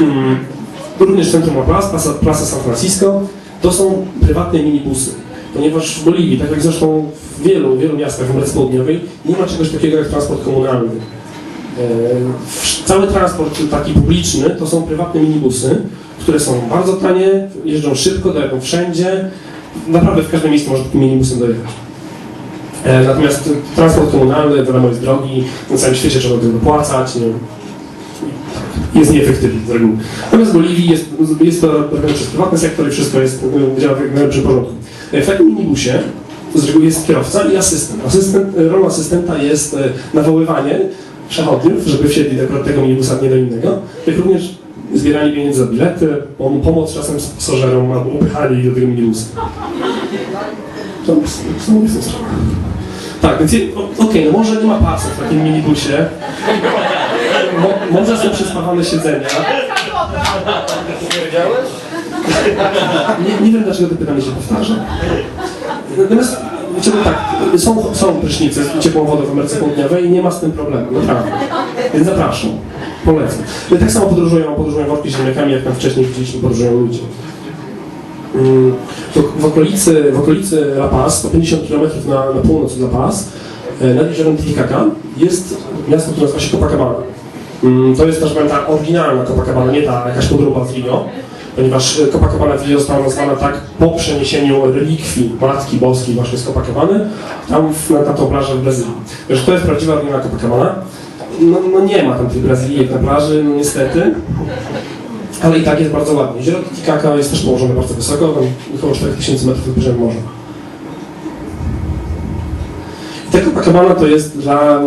mm, również centrum Plaza, Plaza San Francisco, to są prywatne minibusy. Ponieważ w Boliwii, tak jak zresztą w wielu, wielu miastach w Ameryce Południowej, nie ma czegoś takiego jak transport komunalny. E, Cały transport taki publiczny to są prywatne minibusy, które są bardzo tanie, jeżdżą szybko, dojadą wszędzie. Naprawdę w każdym miejscu można takim minibusem dojechać. E, Natomiast transport komunalny, wiadomo, jest drogi, na całym świecie trzeba go dopłacać, nie wiem, jest nieefektywny z reguły. Natomiast w Boliwii jest, jest to robione przez prywatny sektor i wszystko jest, e, działa w najlepszym porządku. E, W takim minibusie z reguły jest kierowca i asystent. asystent e, rolą asystenta jest e, nawoływanie przechodniów, żeby wsiedli do tego minibusa, nie do innego, jak również zbieranie pieniędzy za bilety, pom- pomoc czasem z pasażerom albo upychanie ich do tego minibusa. To są. Tak, więc okej, no może nie ma pasów w takim minibusie. Mo, może są przyspawane siedzenia. Nie, nie wiem dlaczego to pytanie się powtarza. Natomiast no tak, są, są prysznice z ciepłą wodą w Ameryce Południowej i nie ma z tym problemu, naprawdę. Więc zapraszam, polecam. I tak samo podróżują, podróżują worki z ziemniakami, jak tam wcześniej widzieliśmy, podróżują ludzie. Mm, W, w, okolicy, w okolicy La Paz, 150 km na, na północ od La Paz, e, nad jeziorem Titicaca, jest miasto, które nazywa się Copacabana. Mm, To jest też ta oryginalna Copacabana, nie ta jakaś podróba z Rio, ponieważ Copacabana w Rio została nazwana tak po przeniesieniu relikwii Matki Boskiej właśnie z Copacabany, tam na, tą plażę w Brazylii. Wiesz, to jest prawdziwa oryginalna Copacabana. No, no nie ma tam tych Brazylijek na plaży, no niestety. Ale i tak jest bardzo ładnie. Jezioro Titicaca jest też położone bardzo wysoko, tam około 4000 metrów nad morza. Ta Copacabana to jest dla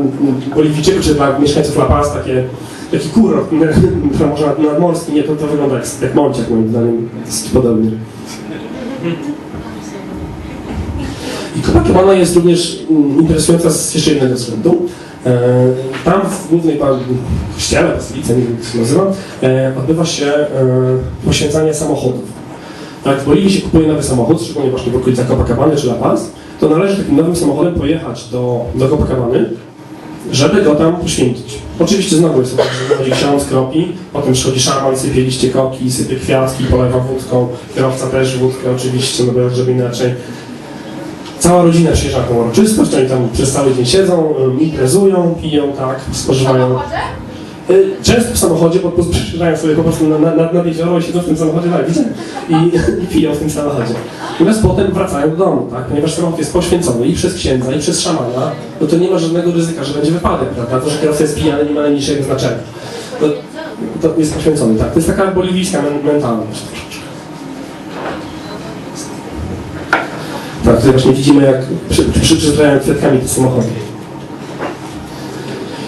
Boliwijczyków, czy dla mieszkańców La Paz takie, taki kurort na morze nad- nadmorski, nie, to, to wygląda jak, jak Monciak moim zdaniem, dosyć podobnie. I Copacabana jest również mm, interesująca z jeszcze jednego względu. E, Tam w głównej kościele, bazylice, nie wiem jak to nazywa, e, odbywa się e, poświęcanie samochodów. Jak w Boliwii się kupuje nowy samochód, szczególnie właśnie w okolicach Copacabany czy La Paz, to należy takim nowym samochodem pojechać do, do Copacabany, żeby go tam poświęcić. Oczywiście znowu jest tak, że wychodzi ksiądz, kropi, potem przychodzi szaman, sypie liście koki, sypie kwiatki, polewa wódką, kierowca też wódkę oczywiście, no bo żeby inaczej. Cała rodzina przyjeżdża na tą uroczystość, oni tam przez cały dzień siedzą, ym, imprezują, piją, tak, spożywają. Y, Często w samochodzie prostu przyjeżdżają sobie po prostu na, na, na, jezioro i siedzą w tym samochodzie, tak, widzę, i, i piją w tym samochodzie. Natomiast potem wracają do domu, tak, ponieważ samochód jest poświęcony i przez księdza, i przez szamana, no to nie ma żadnego ryzyka, że będzie wypadek, prawda, to, że kierowca jest pijany nie ma najmniejszego znaczenia. To, to jest poświęcony, tak, to jest taka boliwijska men- mentalność. Tak, tutaj właśnie widzimy, jak przy- przyczyszczają kwiatkami te samochody.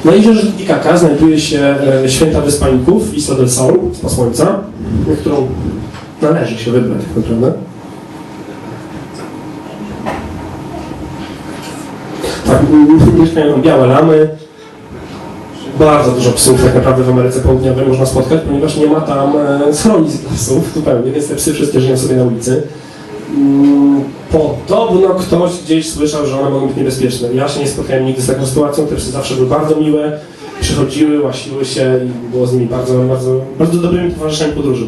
Na jeziorze Titicaca znajduje się e, święta Wyspaników, Isla del Sol, Spa Słońca, na którą należy się wybrać tak naprawdę. Tak, mieszkają białe lamy. Bardzo dużo psów tak naprawdę w Ameryce Południowej można spotkać, ponieważ nie ma tam e, schronisk dla psów zupełnie, więc te psy wszystkie żyją sobie na ulicy. Podobno ktoś gdzieś słyszał, że one mogą być niebezpieczne. Ja się nie spotkałem nigdy z taką sytuacją, te psy zawsze były bardzo miłe, przychodziły, łasiły się i było z nimi bardzo, bardzo, bardzo dobrymi towarzyszami podróży.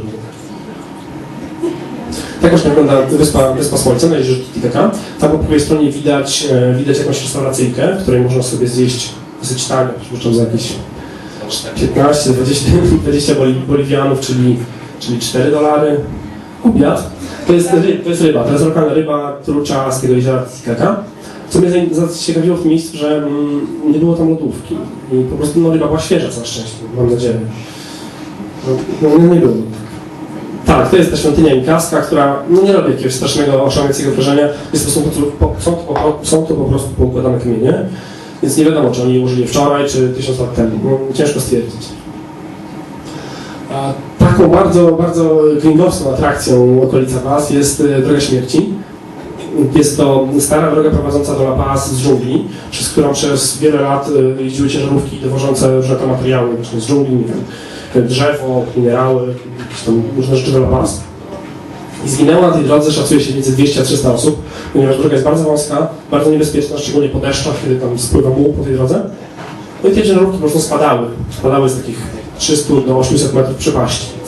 Tak właśnie wygląda wyspa, wyspa Słońca na jeziorze Titicaca. Tam po prawej stronie widać, e, widać jakąś restauracyjkę, w której można sobie zjeść dosyć tanio, przypuszczam za jakieś 15, 20, 20 boli- boliwianów, czyli, czyli 4 dolary. Obiad. To jest, to jest ryba, to jest lokalna ryba trucza z tego jeziora Titicaca. Co mnie zaciekawiło w tym miejscu, że mm, nie było tam lodówki. I po prostu no, ryba była świeża, całe szczęście, mam nadzieję. No, no nie było. Tak, to jest ta świątynia Inkaska, która no, nie robi jakiegoś strasznego, oszałamiającego wrażenia. Jest to, są, to, są, to, są to po prostu poukładane kamienie, więc nie wiadomo, czy oni je użyli wczoraj, czy tysiąc lat temu. No, ciężko stwierdzić. A taką bardzo, bardzo gringowską atrakcją okolica Was jest e, Droga Śmierci. Jest to stara droga prowadząca do La Paz z dżungli, przez którą przez wiele lat e, jeździły ciężarówki dowożące różne tam materiały właśnie z dżungli, nie wiem, drzewo, minerały, jakieś tam różne rzeczy do La Paz. I zginęło na tej drodze, szacuje się między 200 a 300 osób, ponieważ droga jest bardzo wąska, bardzo niebezpieczna, szczególnie po deszczach, kiedy tam spływa muł po tej drodze. No i te ciężarówki po prostu spadały. Spadały z takich 300 do 800 metrów przepaści.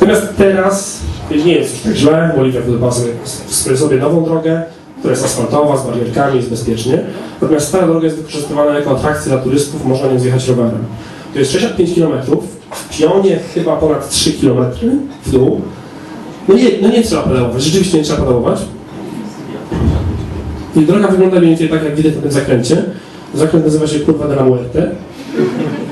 Natomiast teraz nie jest już tak źle, Bolivia wydobała sobie, sobie, sobie nową drogę, która jest asfaltowa, z barierkami, jest bezpiecznie. Natomiast stara droga jest wykorzystywana jako atrakcja dla turystów, można nią zjechać rowerem. To jest 65 km, w pionie chyba ponad 3 km w dół. No nie, no nie trzeba pedałować, rzeczywiście nie trzeba pedałować. I droga wygląda mniej więcej tak, jak widać na tym zakręcie. Zakręt nazywa się Curva de la Muerte.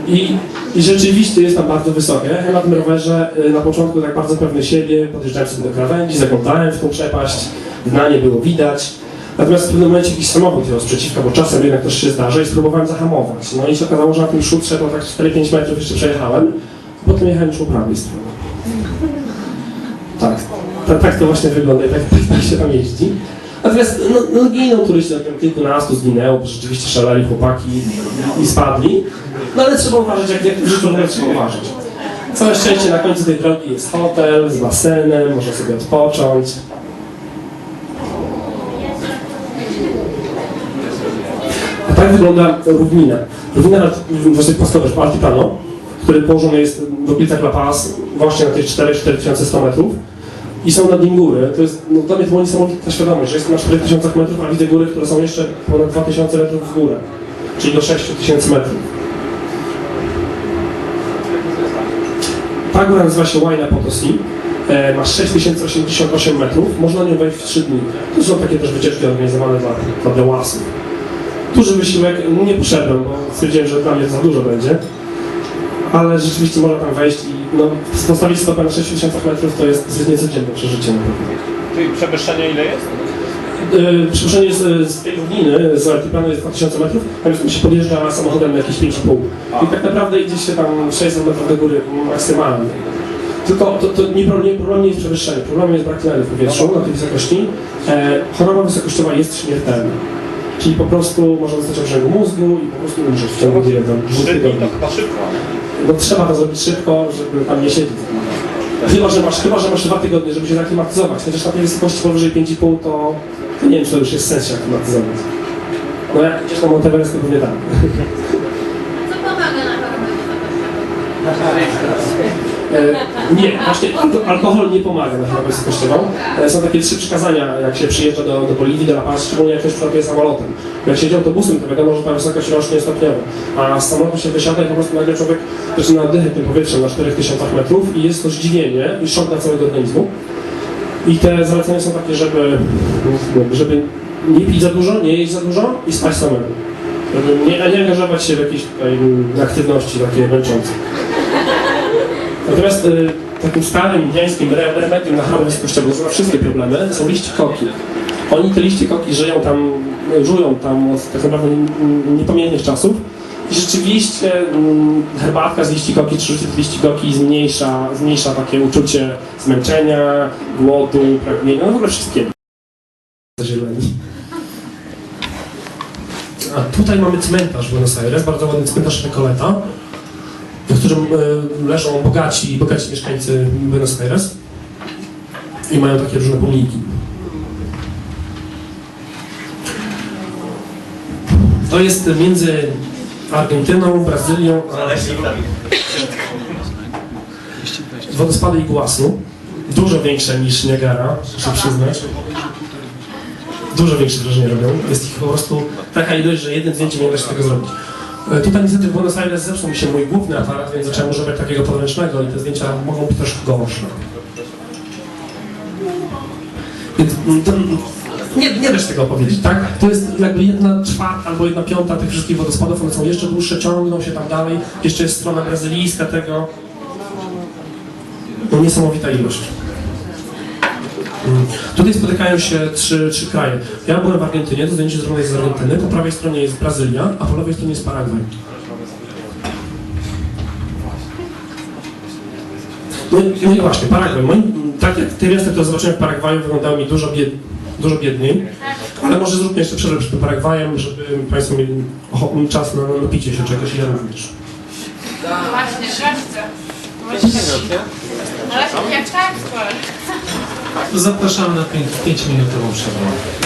I, I rzeczywiście jest tam bardzo wysokie. Ja na tym rowerze y, na początku tak bardzo pewny siebie, podjeżdżałem sobie do krawędzi, zaglądałem w tą przepaść, dna nie było widać. Natomiast w pewnym momencie jakiś samochód wziął sprzeciwka, bo czasem jednak też się zdarza i spróbowałem zahamować. No i się okazało, że na tym szutrze to tak 4-5 metrów jeszcze przejechałem, potem jechałem już po prawej stronie. Tak, tak, tak to właśnie wygląda i tak, tak się tam jeździ. Natomiast no, no giną no, tam kilkunastu zginęło, bo rzeczywiście szaleli chłopaki i spadli. No ale trzeba uważać, jak, jak w życiu trzeba uważać. Całe szczęście na końcu tej drogi jest hotel z basenem, można sobie odpocząć. A tak wygląda równina. Równina, właśnie pastowiesz, Altiplano, który położony jest w okolicach La Paz, właśnie na tych 4-4100 metrów. I są nad nim góry. To jest, no, dla mnie to była niesamowita świadomość, że jestem na 4000 metrów, a widzę góry, które są jeszcze ponad 2000 metrów w górę. Czyli do 6000 metrów. Ta góra nazywa się Huayna Potosi. E, ma 6088 metrów. Można nią wejść w 3 dni. To są takie też wycieczki organizowane dla, dla białasów. Duży wysiłek, nie poszedłem, bo stwierdziłem, że dla mnie za dużo będzie. Ale rzeczywiście można tam wejść i no, postawić stopę na 6000 metrów to jest zbyt niecodzienne przeżycie. Czyli przewyższenie ile jest? Yy, Przypuszczenie z, z tej równiny, z altiplanu jest 2000 metrów, tam się podjeżdża samochodem na jakieś 5,5. I tak naprawdę idzie się tam 600 metrów do góry maksymalnie. Tylko to, to nie, problem, nie, problem nie jest przewyższenie, problemem jest brak tlenu w powietrzu na tej wysokości. E, choroba wysokościowa jest śmiertelna. Czyli po prostu można dostać obrzęgu mózgu i po prostu umrzeć w ciągu nie wiem, dwóch tygodni. to chyba szybko. No trzeba to zrobić szybko, żeby tam nie siedzieć. Chyba, że masz, chyba, że masz dwa tygodnie, żeby się zaklimatyzować. Chociaż na tej wysokości powyżej 5,5 to, to nie wiem, czy to już jest sens się aklimatyzować. No jak gdzieś na Monteverest to pewnie tak. Co pomaga na chorobę E, nie, właśnie alko- alkohol nie pomaga na chorobę wysokościową. E, są takie trzy przykazania, jak się przyjeżdża do, do Boliwii, do La Paz, szczególnie jak ktoś przelatuje samolotem. Jak się jedzie autobusem, to wiadomo, że ta wysokość rośnie stopniowo. A z samolotu się wysiada i po prostu nagle człowiek zaczyna oddychać tym powietrzem na 4000 metrów i jest to zdziwienie i szok dla całego organizmu. I te zalecenia są takie, żeby, żeby nie pić za dużo, nie jeść za dużo i spać samemu. Żeby nie, nie angażować się w jakieś tutaj aktywności takie męczące. Natomiast y, takim starym indiańskim re- remedium na chorobę wysokościową na wszystkie problemy są liście koki. Oni te liście koki żyją tam, żują tam od tak naprawdę nie- niepamiętnych czasów. I rzeczywiście mm, herbatka z liści koki, czy z liści koki zmniejsza, zmniejsza takie uczucie zmęczenia, głodu, pragnienia, no w ogóle wszystkiego. A tutaj mamy cmentarz w Buenos Aires, bardzo ładny cmentarz Recoleta, w którym e, leżą bogaci, bogaci mieszkańcy Buenos Aires i mają takie różne pomniki. To jest między Argentyną, Brazylią a wodospady Iguazu. Dużo większe niż Niagara, muszę przyznać. Dużo większe wrażenie robią. Jest ich po prostu taka ilość, że jednym zdjęciem nie da się tego zrobić. E, Tutaj niestety w Buenos Aires zepsuł mi się mój główny aparat, więc zacząłem używać takiego podręcznego i te zdjęcia mogą być troszkę gorsze. Mm, to, nie, nie da się tego opowiedzieć, tak? To jest jakby jedna czwarta albo jedna piąta tych wszystkich wodospadów, one są jeszcze dłuższe, ciągną się tam dalej. Jeszcze jest strona brazylijska tego. No, niesamowita ilość. Mm. Tutaj spotykają się trzy, trzy kraje. Ja byłem w Argentynie, to zdjęcie zrobione jest z Argentyny, po prawej stronie jest Brazylia, a po lewej stronie jest Paragwaj. No, no i właśnie, Paragwaj. Moim, tak jak te miasta, które zobaczyłem w Paragwaju, wyglądały mi dużo, bied, dużo biedniej. Ale może zróbmy jeszcze przerwę przed Paragwajem, żeby Państwo mieli czas na na napicie się czegoś i ja również. Właśnie, wreszcie. Właśnie. Ale jak tak. Zapraszamy na 5-minutową przerwę.